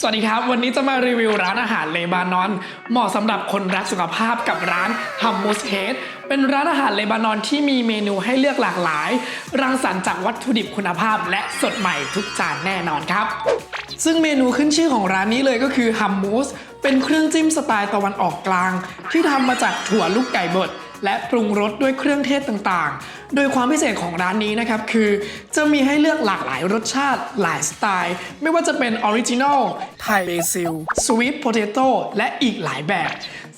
สวัสดีครับ วันนี้จะมารีวิวร้านอาหารเลบานอน เหมาะสำหรับคนรักสุขภาพกับร้านฮัมมูสเฮดเป็นร้านอาหารเลบานอนที่มีเมนูให้เลือกหลากหลาย รังสรรค์จากวัตถุดิบคุณภาพ และสดใหม่ทุกจานแน่นอนครับ ซึ่งเมนูขึ้นชื่อของร้านนี้เลยก็คือฮัมมูสเป็นเครื่องจิ้มสไตล์ตะวันออกกลาง ที่ทำมาจากถั่วลูกไก่บด และปรุงรสด้วยเครื่องเทศต่างๆ โดยความพิเศษของร้านนี้นะครับคือจะมีให้เลือกหลากหลายรสชาติหลายสไตล์ ไม่ว่าจะเป็นออริจินอล ทยเบซิลสวีทโพเตโต้และอีกหลายแบบ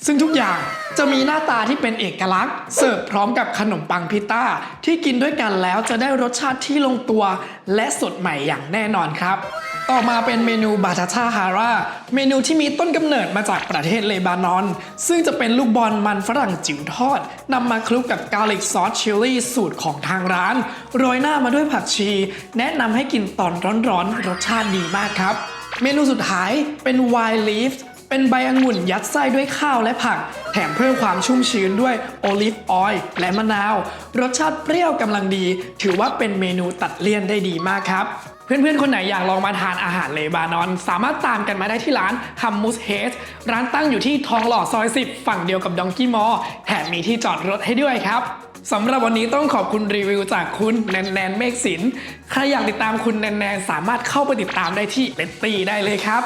ซึ่งทุกอย่างจะมีหน้าตาที่เป็นเอกลักษณ์ เสิร์ฟพร้อมกับขนมปังพิต้า ที่กินด้วยกันแล้วจะได้รสชาติที่ลงตัวและสดใหม่อย่างแน่นอนครับ ต่อมาเป็นเมนูบาทาชาฮาร่าเมนูที่มีต้นกำเนิดมาจากประเทศเลบานอน ซึ่งจะเป็นลูกบอลมันฝรั่งจิ๋วทอดนำมาคลุกกับกาลิกซอสชิลลี่สูตรของทางร้าน โรยหน้ามาด้วยผักชี แนะนำให้กินตอนร้อนๆรสชาติดีมากครับ เมนูสุดท้ายเป็นไวน์ลีฟเป็นใบองุ่นยัดไส้ด้วยข้าวและผัก แถมเพิ่มความชุ่มชื้นด้วยโอลิฟออยล์และมะนาว รสชาติเปรี้ยวกำลังดี ถือว่าเป็นเมนูตัดเลี่ยนได้ดีมากครับเพื่อนๆ คนไหนอยากลองมาทานอาหารเลบานอน สามารถตามกันมาได้ที่ร้านฮัมมูสเฮดร้านตั้งอยู่ที่ทองหล่อซอย 10 ฝั่งเดียวกับดองกี้มอ แถมมีที่จอดรถให้ด้วยครับ สำหรับวันนี้ต้องขอบคุณรีวิวจากคุณแนนแนนเมฆสิน ใครอยากติดตามคุณแนนแนนสามารถเข้าไปติดตามได้ที่เลตตี้ได้เลยครับ